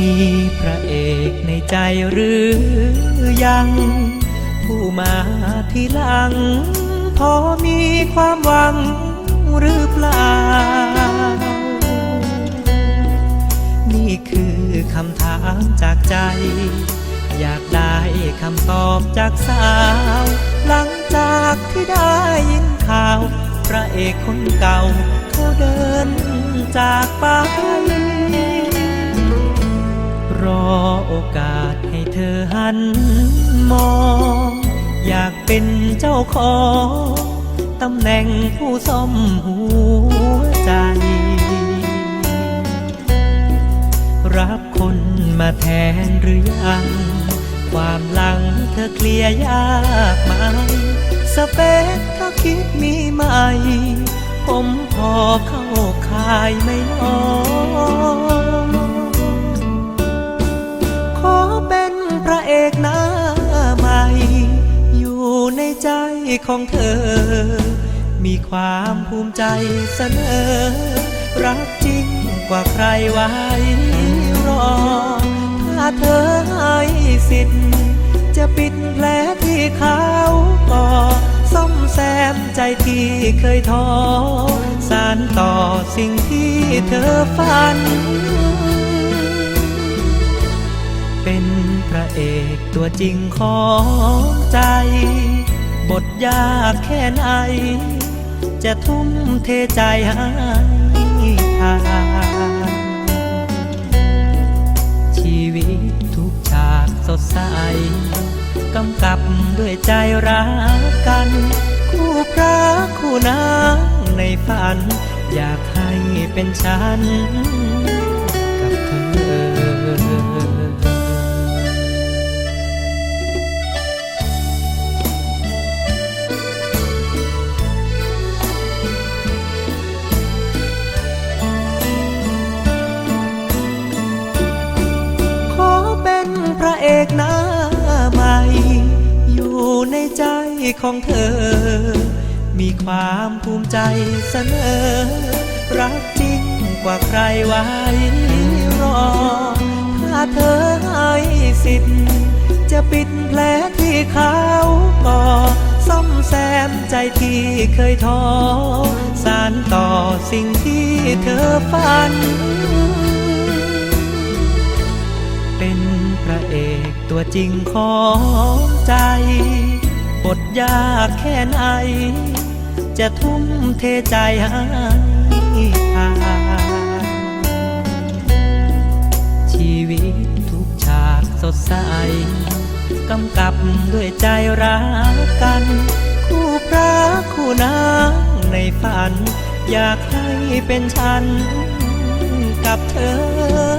มีพระเอกในใจหรือยัง ผู้มาทีหลัง พอมีความหวังหรือเปล่า นี่คือคำถามจากใจ อยากได้คำตอบจากสาว หลังจากที่ได้ยินข่าว พระเอกคนเก่าเขาเดินจากไป หันมอง อยากเป็นเจ้าของตำแหน่งผู้ซ่อมหัวใจ รับคนมาแทนหรือยัง ความหลังเธอเคลียร์ยากไหมสเปคถ้าคิดมีใหม ผมพอเข้าคายไม่น้อง ของเธอ มีความภูมิใจเสนอ รักจริงกว่าใครไว้รอ ถ้าเธอให้สิทธิ์จะปิดแผลที่เขาก่อซ่อมแซมใจที่เคยท้อสารต่อสิ่งที่เธอฝัน เป็นพระเอกตัวจริงของใจ บทยากแค่ไหน จะทุ่มเทใจให้ทานชีวิตทุกฉากสดใส กำกับด้วยใจรักกัน คู่พระคู่นางในฝัน อยากให้เป็นฉัน ของเธอ มีความภูมิใจเสนอ รักจริงกว่าใครไว้รอ ถ้าเธอให้สิทธิ์ จะปิดแผลที่เขาก่อซ่อมแซมใจที่เคยท้อ สารต่อสิ่งที่เธอฝัน เป็นพระเอกตัวจริงของใจ บทยากแค่ไหน จะทุ่มเทใจให้ทานชีวิตทุกฉากสดใส กำกับด้วยใจรักกัน คู่พระคู่นางในฝัน อยากให้เป็นฉันกับเธอ